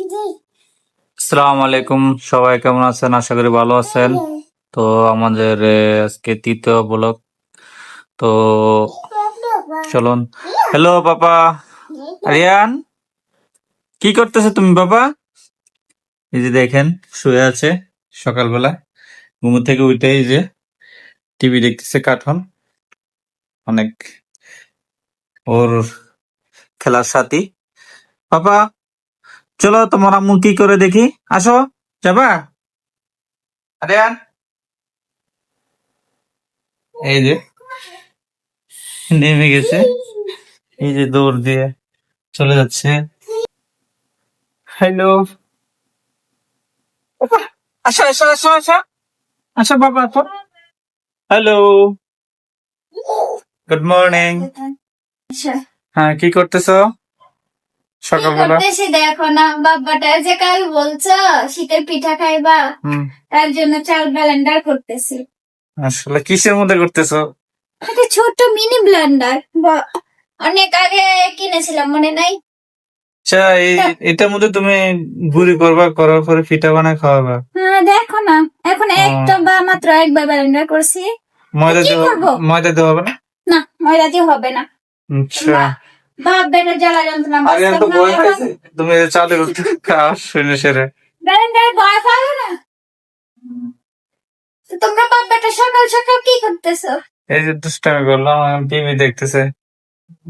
আসসালামু আলাইকুম। সবাই কেমন আছেন? আশা করি ভালো আছেন। তো আমাদের আজকে তৃতীয় ব্লগ। তো চলুন। Hello papa. আরিয়ান কি করতেছো তুমি বাবা এই যে দেখেন, শুয়ে আছে সকালবেলা। ঘুম থেকে উঠে এই যে টিভি দেখতেছে, কার্টুন। অনেক ওর খেলার সাথী। পাপা চলো তোমার আম্মু কি করে দেখি? আসো যাবা? আরিয়ান? এই যে। নেমে গেছে। এই যে দৌড় দিয়ে চলে যাচ্ছে। হ্যালো। আসো আসো আসো আসো। আসো বাবা আসো। হ্যালো। গুড মর্নিং আচ্ছা হ্যাঁ কি করতেছো? সকালবেলা। করতেছি দেখো না বাবাটা যে কাল বলছো শীতের পিঠা খাইবা তার জন্য চাল ব্লেন্ডার করতেছি। আসলে কিসের মধ্যে করতেছো? একটা ছোট মিনি ব্লেন্ডার অনেক আগে কিনেছিলাম মনে নাই? আচ্ছা এটার মধ্যে তুমি গুড়ি করবা করার পরে পিঠা বানায় খাওয়াবা। হ্যাঁ দেখো না এখন একটা বা মাত্র একবার ব্লেন্ডার করছি। ময়দা করব? ময়দা দেওয়া হবে না? না ময়দা দিয়ে হবে না। আচ্ছা। বাপ বেটা জ্বালা যন্ত্রণা আগে তো ভয় পাইছে। তুমি চালু করতে খাওয়া শুনে সেরে। ব্লেন্ডার ভয় পাবে না? তোমরা বাপ বেটা সকাল সকাল কি করতেছো? এই যে দুষ্টামি করলাম টিভি দেখতেছে।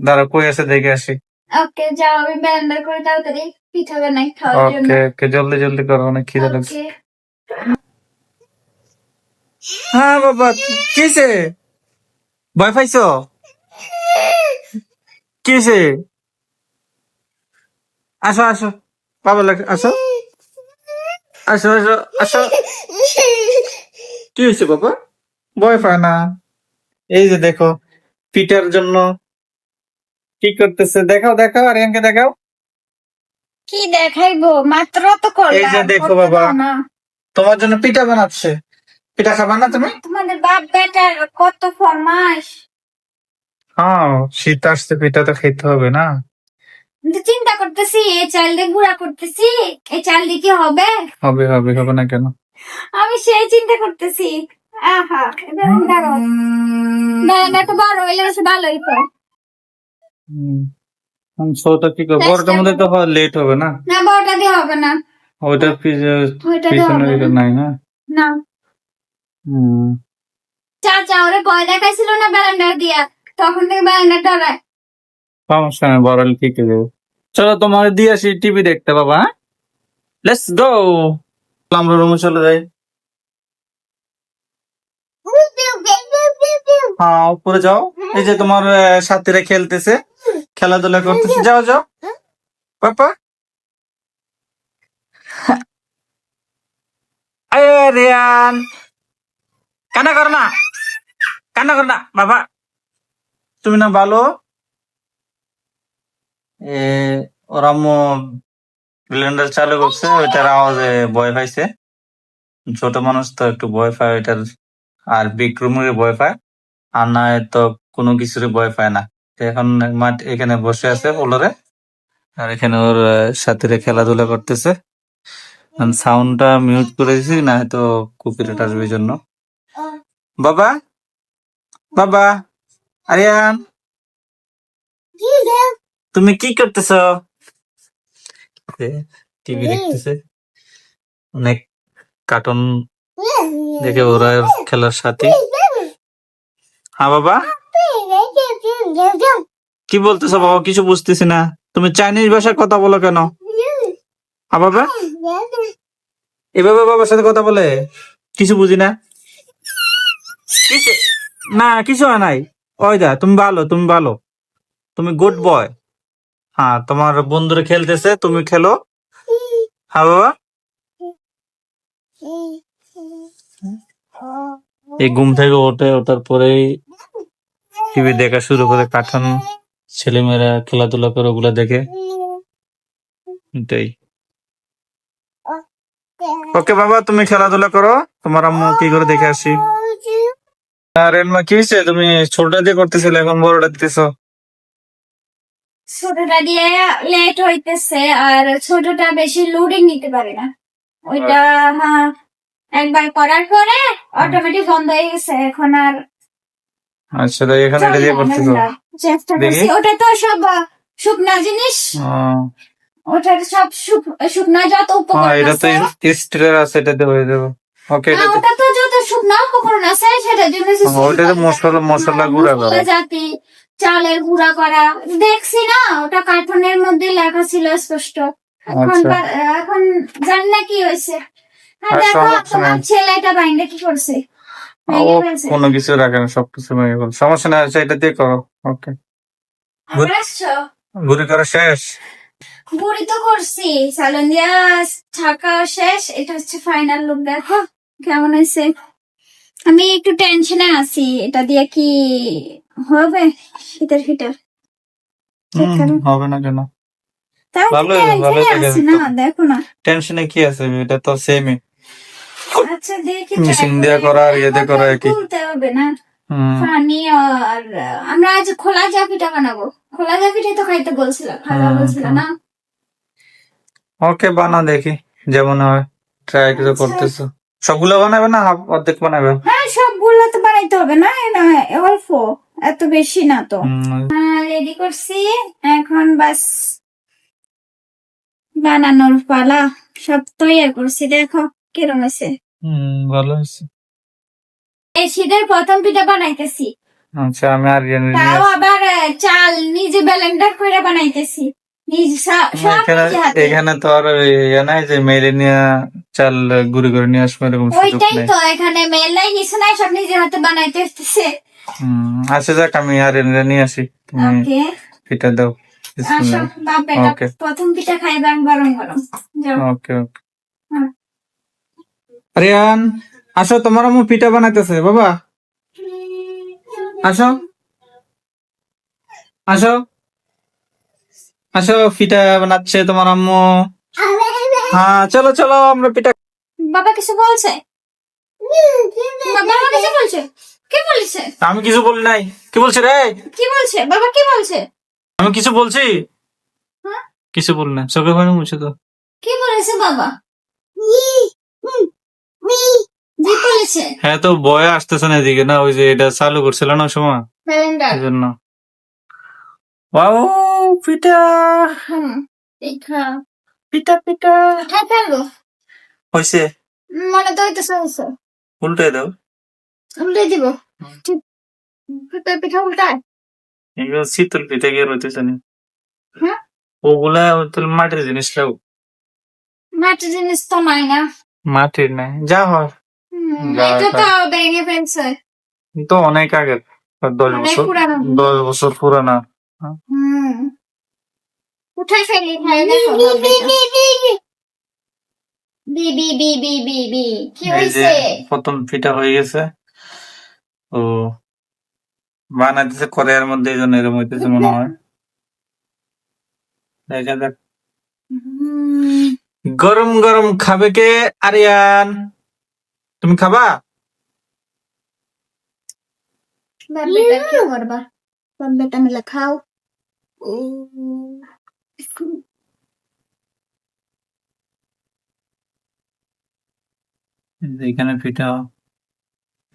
দাঁড়া কই আছে দেখে আসি। ওকে যাও আমি ব্লেন্ডার করে তাড়াতাড়ি পিঠা বানাই খাওয়ার জন্য। ওকে ওকে জলদি জলদি করো অনেক খিদে লাগছে। হ্যাঁ বাবা কিসে ভয় পাইছো? কিসে আসো আসো। বাবা লাগ আসো। আসো আসো আসো। কি হয়েছে বাবা? ভয় পায় না। এই যে দেখো পিটার জন্য কি করতেছে? দেখাও দেখাও আর আরিয়ানকে দেখাও। কি দেখাইবো? মাত্র তো করলাম। এই যে দেখো বাবা। তোমার জন্য পিঠা বানাচ্ছে। পিঠা খাবা না তুমি? তোমাদের বাপ বেটার কত ফরমাস হ্যাঁ শীত আসছে পিঠা তো খেতে হবে না। কিন্তু চিন্তা করতেছি এই চাল দিয়ে গুঁড়া করতেছি এই চাল দিয়ে কি হবে? হবে হবে হবে না কেন? আমি সেই চিন্তা করতেছি। আহা এবার দাঁড়াও দাঁড়ান তো বড় হইলে বেশ ভালোই তো ছোট কি করব? বড়টার মধ্যে তো লেট হবে না? না বড়টা দিয়ে হবে না। ওইটা পিছনে না। নাই না? না। হুম। চাচা ওরে ভয় দেখাইছিল না ব্যালেন্ডার দিয়া? তখন থেকে ব্যালেন্ডার ডরায় সমস্যা নেই, বড় ঠিক হয়ে যাবে। চলো তোমার দিয়ে আসি টিভি দেখতে বাবা লেটস গো আমরা রুমে চলে যাই। হ্যাঁ উপরে যাও। এই যে তোমার সাথীরা খেলতেছে, খেলাধুলা করতেছে। যাও যাও। পাপা। রিয়ান। কান্না কর না। কান্না কর না, বাবা। তুমি না ভালো? এ, ওর আম্মু ব্লেন্ডার চালু করছে, ওইটার আওয়াজে ভয় পাইছে। ছোট মানুষ তো একটু ভয় পায়, ওইটার আর বিগ রুমের ভয় পায়। আর না তো কোনো কিছুরই ভয় পায় না। এখন মাঠ এখানে বসে আছে ফ্লোরে আর এখানে ওর সাথীরা খেলাধুলা করতেছে। সাউন্ডটা মিউট করে দিছি, না হয়তো কপিরাইট আসবে জন্য। বাবা? বাবা? আরিয়ান? তুমি কি করতেছ? টিভি দেখতেছে। অনেক কার্টুন দেখে ওরা খেলার সাথে। হ্যাঁ বাবা? কি বলতেছো বাবা? কিছু বুঝতেছি না। তুমি চাইনিজ ভাষায় কথা বলো কেন? হ্যাঁ বাবা। এভাবে বাবার সাথে কথা বলে? কিছু বুঝি না? কিছু- না কিছু হয় নাই। ওই দা তুমি ভালো তুমি ভালো। তুমি গুড বয় হ্যাঁ তোমার বন্ধুরা খেলতেছে তুমি খেলো। হ্যাঁ বাবা। এই ঘুম থেকে ওঠে ওঠার পরেই টিভি দেখা শুরু করে কার্টুন ছেলেমেয়েরা খেলাধুলা করে ওগুলা দেখে। এটাই। ওকে বাবা তুমি খেলাধুলা করো। তোমার আম্মু কি করে দেখে আসি? আর এলমা কি হয়েছে? তুমি ছোটটা দিয়ে করতেছিলে এখন বড়টা দিতেছো। ছোটটা দিয়ে লেট হইতেছে আর ছোটটা বেশি লোডিং নিতে পারে না। ওইটা হ্যাঁ একবার করার পরে অটোমেটিক বন্ধ হয়ে গেছে এখন আর আচ্ছা তাই এখানে এটা দিয়ে করতে তো দেখি। ওটা তো সব শুকনা জিনিস। ওটার সব শুকনা যত হ্যাঁ উপকরণ এটা তো আছে। স্টিলের আছে এটাতে হয়ে যাবে। ওকে হ্যাঁ, এটা ওটা জন্য হ্যাঁ, তো মশলা মশলা গুঁড়া করা জাতি চালের গুঁড়া করা দেখছি না ওটা কার্টুনের মধ্যে লেখা ছিল স্পষ্ট। এখন আচ্ছা। এখন জানি না কি হয়েছে। হ্যাঁ, আর দেখো সমস্যা তোমার নাই। ছেলে এটা বাইন্ডে কি করছে। কোনো কিছু রাখে না সবকিছু ভেঙে ফেল সমস্যা নাই আচ্ছা এটা দিয়ে করো। ওকে? ঘুরে করা শেষ? বুড়ি তো করছি। সালন দিয়া থাকা শেষ এটা হচ্ছে ফাইনাল লুক দেখো কেমন হয়েছে? আমি একটু টেনশনে আছি। এটা দিয়ে কি হবে? শীতের ফিটার। হবে না কেন? দেখো না। টেনশনে কি আছে? এটা তো সেমই আচ্ছা দেখি মেশিন দিয়ে করে। আর ইয়ে দিয়ে করা। তুলতে হবে না। পানি আর আমরা আজ খোলা জাপিটা বানাবো। খোলা জাপিটাই তো খাইতে বলছিলাম। খাওয়া হুম, বলছিল হুম। না? ওকে বানা দেখি। যেমন হয়। ট্রাই করে আচ্ছা। করতেছো। সবগুলো বানাবে না হাফ অর্ধেক বানাবে? হ্যাঁ সবগুলো তো বানাইতে হবে না না অল্প এত বেশি না তো। রেডি করছি এখন বাস বানানোর পালা। সব তৈরি করছি দেখো কিরম আছে হুম, ভালো হয়েছে। এই শীতের প্রথম পিঠা বানাইতেছি। আচ্ছা আমি আর নিয়ে তাও আবার চাল নিজে ব্লেন্ডার করে বানাইতেছি। এখানে হাতে। এখানে তো আর ইয়ে নাই যে মেরে নিয়ে চাল গুড়ি করে নিয়ে আসব এরকম ওইটাই তো এখানে মেল নাই সব নিজের হাতে বানাইতে হচ্ছে আচ্ছা যাক আমি আর এনে নিয়ে আসি। তুমি পিঠা দাও. প্রথম পিঠা গরম গরম। ওকে ওকে। হুম। আসো তোমার আম্মু পিঠা বানাইতেছে বাবা। আসো। আসো। আসো পিঠা বানাচ্ছে তোমার আম্মু। হ্যাঁ চলো চলো আমরা পিঠা বাবা কিছু বলছে? বাবা কিছু বলছে? কি বলছে? আমি কিছু বলি নাই। কি বলছে রে? কি বলছে? বাবা কি বলছে? আমি কিছু বলছি? হ্যাঁ? কিছু বল না চোখে পানি মুছে তো কি বলেছে বাবা? হ্যাঁ তো বয়ে আসতেছে না এদিকে না? ওই যে এটা চালু করছিল না সময়? জন্য ওয়াও পিঠা হুম। দেখা পিঠা পিঠা। উঠাই ফেলব? হয়েছে মনে তো হইতেছে হয়েছে উল্টে দাও। উল্টে দিব? ঠিক। পিঠা পিঠা উল্টায়? এগুলো শীতল পিঠা গিয়ে রইতেছে না? ওগুলা মাটির জিনিস লাও। মাটির জিনিস তো নাই না। মাটির নাই। যা হয়। এটা তো। ভেঙে ফেলছে। তো অনেক আগের। দশ বছর। দশ বছর পুরানা। উঠাই ফেলি ভাই বি বি বি বি বি বি। কি এই প্রথম পিঠা হয়ে গেছে। ও বানাইতেছে কড়াইয়ের মধ্যে এই জন্য এরকম হইতেছে মনে হয়। দেখা যাক। গরম গরম খাবে কে? আরিয়ান। তুমি খাবা? বাপ বেটা কি করবা? বাপ বেটা মিলে খাও। এখানে পিঠা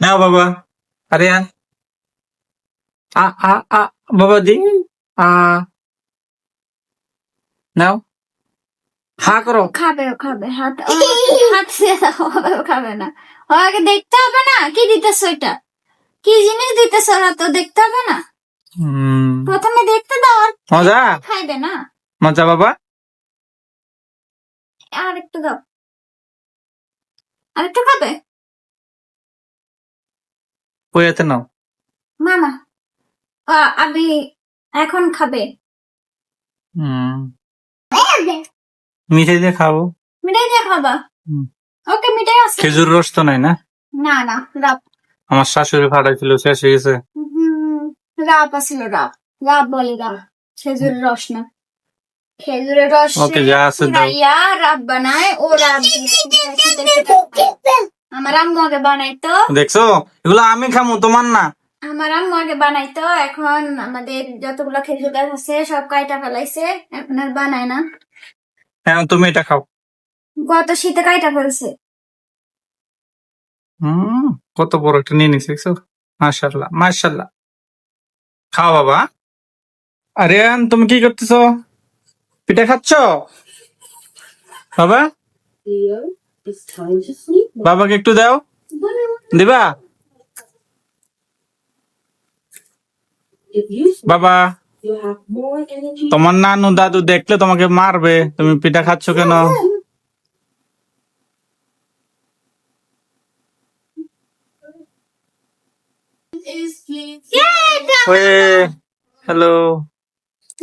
নাও বাবা আরিয়ান। আ আ আ বাবা দি আ। নাও। হা করো। খাবে খাবে হাত হাত খাবে না। ওকে দেখতে হবে না? কি দিতেছ ওইটা কি জিনিস দিতেছ ওরা তো দেখতে হবে না? প্রথমে দেখতে দাও। মজা? খাইবে না। মজা বাবা? আর একটু দাও। আর একটু খাবে? নাও। মামা আমি এখন খাবে। হুম। মিঠাই দিয়ে খাব। মিঠাই দিয়ে খাবা। ওকে মিঠাই আছে। খেজুর রস তো নাই না? না না আমার শাশুড়ি ফাটাইছিল শেষ হয়ে গেছে। রাপ আছিল রাপ রাপ বলে রাপ খেজুরের রস না। খেজুরের রস ওকে, যা আছে। পুরাইয়া রাপ বানায় ও রাপ। আমার আম্মু আগে বানাইতো দেখছ? এগুলো আমি খামু তোমার না। আমার আম্মু আগে বানাইতো এখন আমাদের যতগুলো খেজুর গাছ আছে সব কাইটা ফেলাইছে এখন আর বানায় না। হ্যাঁ তুমি এটা খাও। গত শীতে কাইটা ফেলছে। হুম কত বড় একটা নিয়ে নিছে দেখছ? মাশাল্লাহ মাশাল্লাহ খাও বাবা। আরিয়ান তুমি কি করতেছো? পিঠা খাচ্ছ? বাবা. বাবাকে একটু দাও। দিবা? বাবা. তোমার নানু দাদু দেখলে তোমাকে মারবে। তুমি পিঠা খাচ্ছ কেন? হ্যালো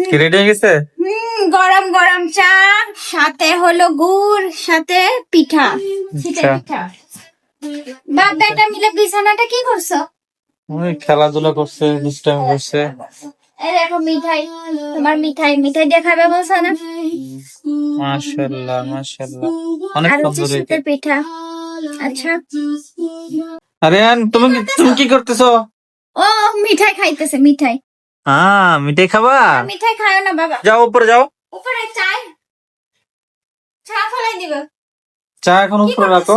কি রেডি হয়ে গেছে? গরম গরম চা সাথে হলো গুড় সাথে পিঠা আচ্ছা। পিঠা। বাপ বেটা মিলে বিছানাটা কি করছ? ওই খেলাধুলা করছে করছে। এই দেখো মিঠাই তোমার মিঠাই মিঠাই দিয়ে খাবে বলছো না? মাশাল্লাহ মাশাল্লাহ অনেক সুন্দর পিঠা। আচ্ছা। আরিয়ান তুমি তুমি কি করতেছো? ও মিঠাই খাইতেছে মিঠাই। হ্যাঁ মিঠাই খাবা? মিঠাই খায় না বাবা। যাও উপরে যাও। উপরে চাই। চা ফলাই দিব। চা এখন উপরে রাখো।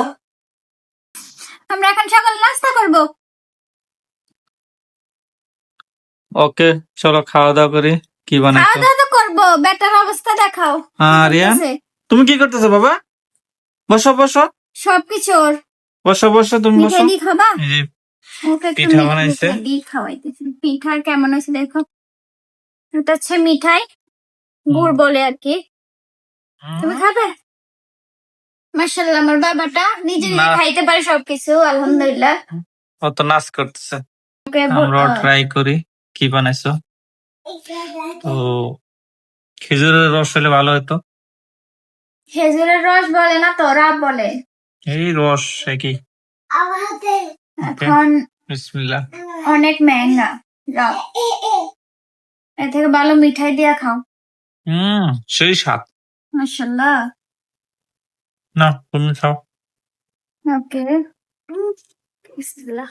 আমরা এখন সকাল নাস্তা করব। ওকে চলো খাওয়া দাওয়া করি। কি খাওয়া দাওয়া তো করব বেটার অবস্থা দেখাও। আরিয়ান তুমি কি করতেছো বাবা? বসো বসো। সবকিছু ওর। বসো বসো তুমি বসো। খাবা? পিঠা বানাইছে। মিঠাই পিঠা কেমন হয়েছে দেখো? এটা হচ্ছে মিঠাই গুড় বলে আর কি তুমি খাবে? মার্শাল্লাহ আমার বাবাটা নিজে নিজে খাইতে পারে সবকিছু আলহামদুলিল্লাহ। ও তো নাচ করতেছে। আহ, ট্রাই করি কি বানাইছো? তো খেজুরের রস হলে ভালো হতো। খেজুরের রস বলে না তো রাব বলে। এই রস একই। এখন বিসমিল্লাহ। অনেক মেহঙ্গা এর থেকে ভালো মিঠাই দিয়া খাও। হুম সেই স্বাদ। মার্শাল্লাহ না তুমি খাও। ওকে। বিসমিল্লাহ।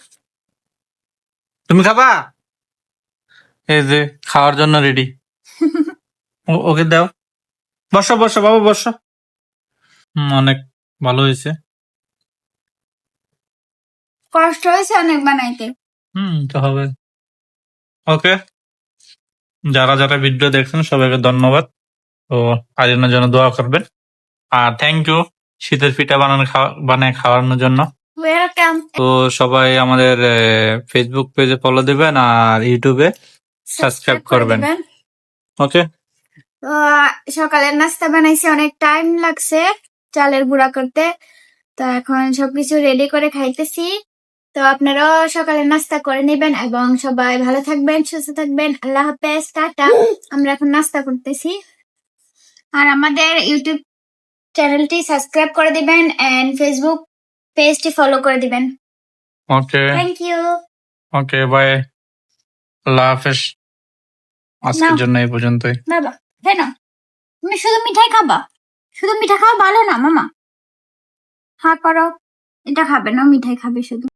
তুমি খাবা? এই যে খাওয়ার জন্য রেডি ওকে দাও। বসো বসো বাবা বসো। হুম, অনেক ভালো হয়েছে। কষ্ট হয়েছে অনেক বানাইতে। হুম তো হবে। ওকে। যারা যারা ভিডিও দেখছেন সবাইকে ধন্যবাদ। তো আরিয়ানের জন্য দোয়া করবেন। আর থ্যাংক ইউ শীতের পিঠা বানানো খাওয়া বানায় খাওয়ানোর জন্য। ওয়েলকাম তো সবাই আমাদের ফেসবুক পেজে ফলো দিবেন আর ইউটিউবে সাবস্ক্রাইব করবেন। ওকে। সকালের নাস্তা বানাইছি অনেক টাইম লাগছে। চালের গুঁড়া করতে। তো এখন সবকিছু রেডি করে খাইতেছি। তো আপনারাও সকালে নাস্তা করে নেবেন এবং সবাই ভালো থাকবেন সুস্থ থাকবেন। আল্লাহ হাফেজ টাটা। আমরা এখন নাস্তা করতেছি। আর আমাদের ইউটিউব চ্যানেলটি সাবস্ক্রাইব করে দিবেন এন্ড ফেসবুক পেজটি ফলো করে দিবেন। Okay thank you okay bye আল্লাহ হাফেজ। আজকের। জন্য এই পর্যন্তই। বাবা কেন তুমি শুধু মিঠাই খাবা? শুধু মিঠাই খাওয়া ভালো না মামা? হ্যাঁ করো। এটা খাবে না মিঠাই খাবে শুধু।